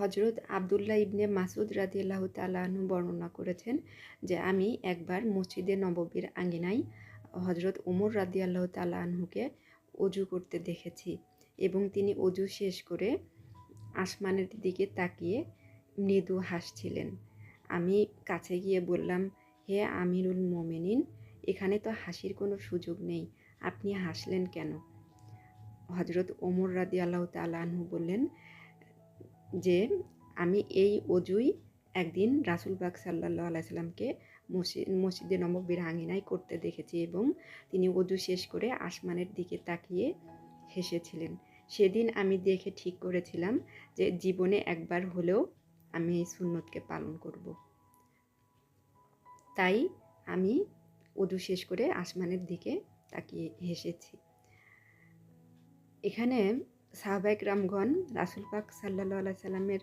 হজরত আবদুল্লাহ ইবনে মাসুদ রাদিয়াল্লাহ তালাহনু বর্ণনা করেছেন যে, আমি একবার মসজিদে নববীর আঙ্গিনায় হজরত ওমর রাদিয়াল্লাহ তালাহুকে অজু করতে দেখেছি এবং তিনি অজু শেষ করে আসমানের দিকে তাকিয়ে মৃদু হাসছিলেন। আমি কাছে গিয়ে বললাম, হে আমিরুল মোমেনিন, এখানে তো হাসির কোনো সুযোগ নেই, আপনি হাসলেন কেন? হজরত ওমর রাদি আল্লাহ তালাহু বললেন যে আমি এই অজুই একদিন রাসুল বাগ সাল্লাহ আলাইসাল্লামকে মসজিদ মসজিদে নববীর আঙিনায় করতে দেখেছি এবং তিনি অজু শেষ করে আসমানের দিকে তাকিয়ে হেসেছিলেন। সেদিন আমি দেখে ঠিক করেছিলাম যে জীবনে একবার হলেও আমি এই সুন্নতকে পালন করব। তাই আমি অজু শেষ করে আসমানের দিকে তাকিয়ে হেসেছি। এখানে সাহবাইক রামগণ রাসুল পাক সাল্লা আলাই সাল্লামের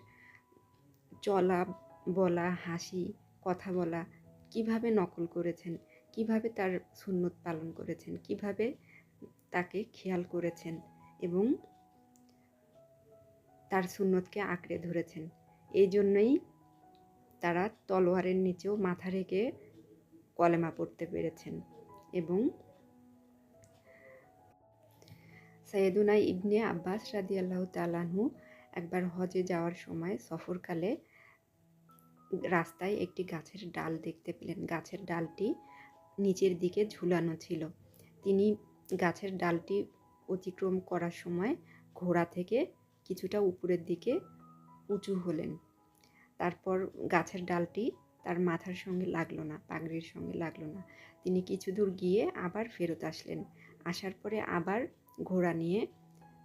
চলা বলা, হাসি, কথা বলা কীভাবে নকল করেছেন? কীভাবে তার সুন্নত পালন করেছেন? কীভাবে তাকে খেয়াল করেছেন? এবং তার সুন্নতকে আঁকড়ে ধরেছেন? এই জন্যই তারা তলোয়ারের নিচেও মাথা রেখে কলেমা পড়তে পেরেছেন এবং সৈয়দুনা ইবনে আব্বাস রাদি আল্লাহ তালাহু একবার হজে যাওয়ার সময় সফরকালে রাস্তায় একটি গাছের ডাল দেখতে পেলেন। গাছের ডালটি নিচের দিকে ঝুলানো ছিল। তিনি গাছের ডালটি অতিক্রম করার সময় ঘোড়া থেকে কিছুটা উপরের দিকে উঁচু হলেন। তারপর গাছের ডালটি তার মাথার সঙ্গে লাগল না, পাগড়ির সঙ্গে লাগল না। তিনি কিছু দূর গিয়ে আবার ফেরত আসলেন। আসার পরে আবার ঘোড়া নিয়ে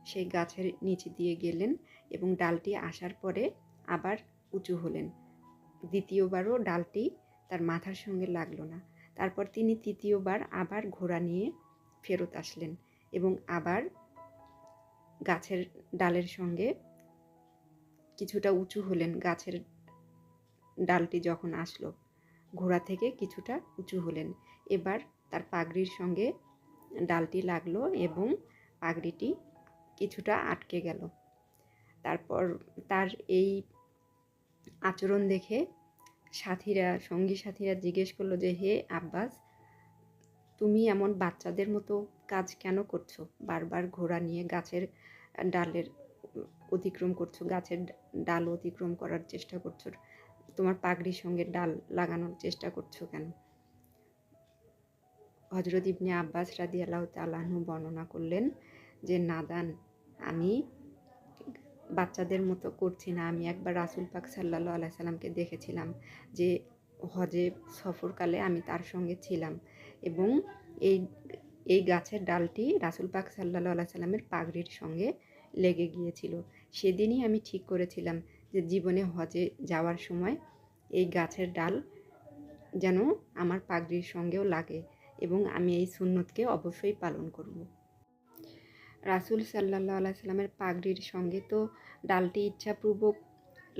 সেই গাছের নিচে দিয়ে গেলেন এবং ডালটি আসার পরে আবার উঁচু হলেন। দ্বিতীয়বারও ডালটি তার মাথার সঙ্গে লাগল না। তারপর তিনি তৃতীয়বার আবার ঘোড়া নিয়ে ফেরত আসলেন এবং আবার গাছের ডালের সঙ্গে কিছুটা উঁচু হলেন। গাছের ডালটি যখন আসলো, ঘোড়া থেকে কিছুটা উঁচু হলেন। এবার তার পাগড়ির সঙ্গে ডালটি লাগল এবং পাগড়িটি কিছুটা আটকে গেল। তারপর তার এই আচরণ দেখে সাথীরা, সঙ্গী সাথীরা জিজ্ঞেস করল যে, হে আব্বাস, তুমি এমন বাচ্চাদের মতো কাজ কেন করছ? বারবার ঘোড়া নিয়ে গাছের ডালের অতিক্রম করছ, গাছের ডাল অতিক্রম করার চেষ্টা করছ, তোমার পাগড়ির সঙ্গে ডাল লাগানোর চেষ্টা করছ কেন? হজরত ইবনে আব্বাস রাদি আল্লাহ তালাহু বর্ণনা করলেন যে নাদান আমি বাচ্চাদের মতো করছি না। আমি একবার রাসুল পাক সাল্লা আলাই সাল্লামকে দেখেছিলাম যে, হজে সফরকালে আমি তার সঙ্গে ছিলাম এবং এই এই গাছের ডালটি রাসুল পাক সাল্লা আল্লাহ সাল্লামের পাগড়ির সঙ্গে লেগে গিয়েছিল। সেদিনই আমি ঠিক করেছিলাম যে, জীবনে হজে যাওয়ার সময় এই গাছের ডাল যেন আমার পাগড়ির সঙ্গেও লাগে। এবং আমি এই সুন্নতকে অবশ্যই পালন করব। রাসুল সাল্লাহ আলাইসাল্লামের পাগড়ির সঙ্গে তো ডালটি ইচ্ছাপূর্বক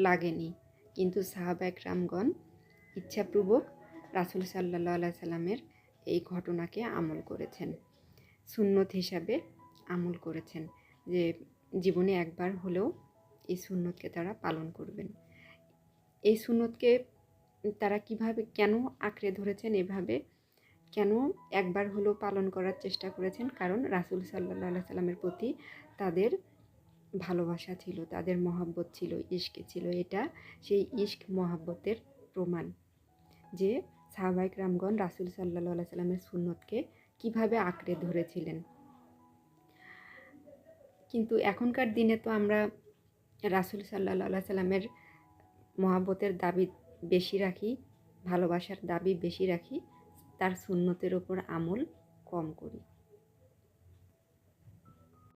লাগেনি, কিন্তু সাহাবাক রামগণ ইচ্ছাপূর্বক রাসুল সাল্লাহ আলাইসাল্লামের এই ঘটনাকে আমল করেছেন, সুন্নত হিসাবে আমল করেছেন যে জীবনে একবার হলেও এই সুন্নতকে তারা পালন করবেন। এই সুন্নতকে তারা কীভাবে, কেন আঁকড়ে ধরেছেন এভাবে কেন একবার হলেও পালন করার চেষ্টা করেছেন? কারণ রাসুল সাল্লাহ সাল্লামের প্রতি তাদের ভালোবাসা ছিল, তাদের মহাব্বত ছিল ইস্কে ছিল। এটা সেই ইস্ক মহাব্বতের প্রমাণ যে সাহবাইক রামগণ রাসুল সাল্লাহ সাল্লামের সুন্নতকে কীভাবে আঁকড়ে ধরেছিলেন। কিন্তু এখনকার দিনে তো আমরা রাসুল সাল্লাহ সাল্লামের মহাব্বতের দাবি বেশি রাখি, ভালোবাসার দাবি বেশি রাখি। তার সুন্নতের ওপর আমল কম করি।